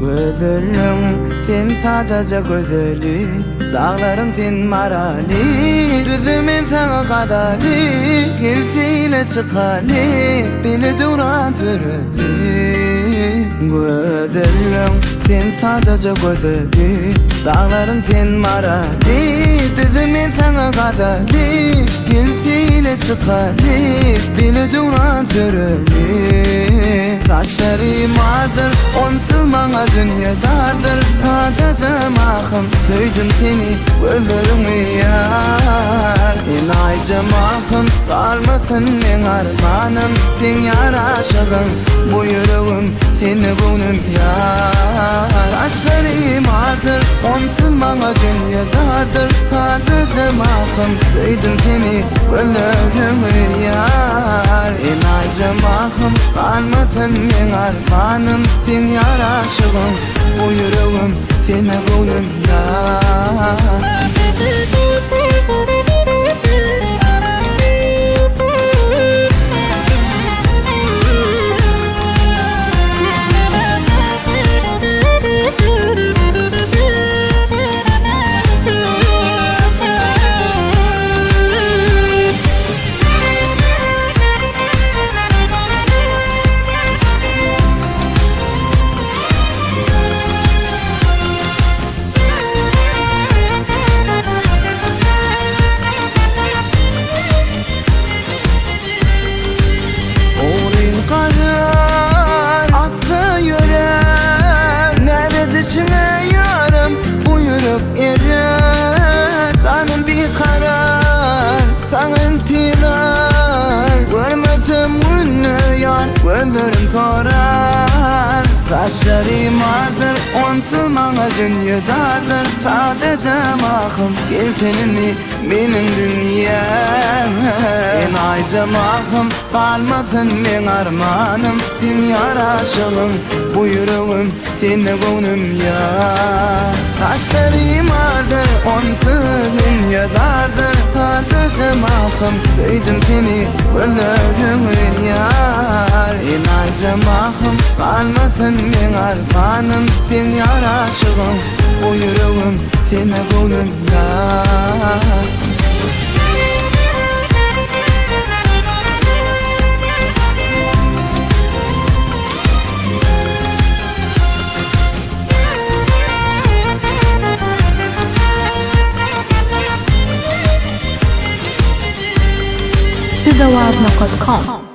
Gözlerim sen sadece gözeli Dağların sen marali Düzümün sana kadali Gelsiyle çıkali Beni duran süreli. Gözlerim sen sadece gözeli Dağların sen marali Düzümün sana kadali Gelsiyle çıkali Beni duran süreli Taşlarım vardır Onsuz bana dünya dardır. Sadece mahım Söydüm seni Gözlerimi yar. İnaycı mahım Kalmasın men armanım Sen yar aşığım Bu yüreğim Seni gönlüm yar. Taşlarım vardır Onsuz bana dünya dardır Sadece mahım Söydüm seni Gözlerimi yar. İnaycı mahım Kalmasın men armanım Sen yar aşığım Bu yüreğim Seni gönlüm yar yarım Bu yürüp erer Canım bir karar sorar Taşlarım vardır Onsuz bana dünya dardır Sadece mahım Gel seninle benim dünyam. Enayca mahım Kalmasın ben armanım. Sen yar aşığım Bu yüreğim Sende gönlüm ya. Taşlarım vardır Onsuz dünya dardır Sadece mahım Söydüm seni Gözlerimi yar. İnayca mahım Kalmasın ben armanım Sen yar aşığım. Bu yüreğim Sende gönlüm ya. Pizzawarna.com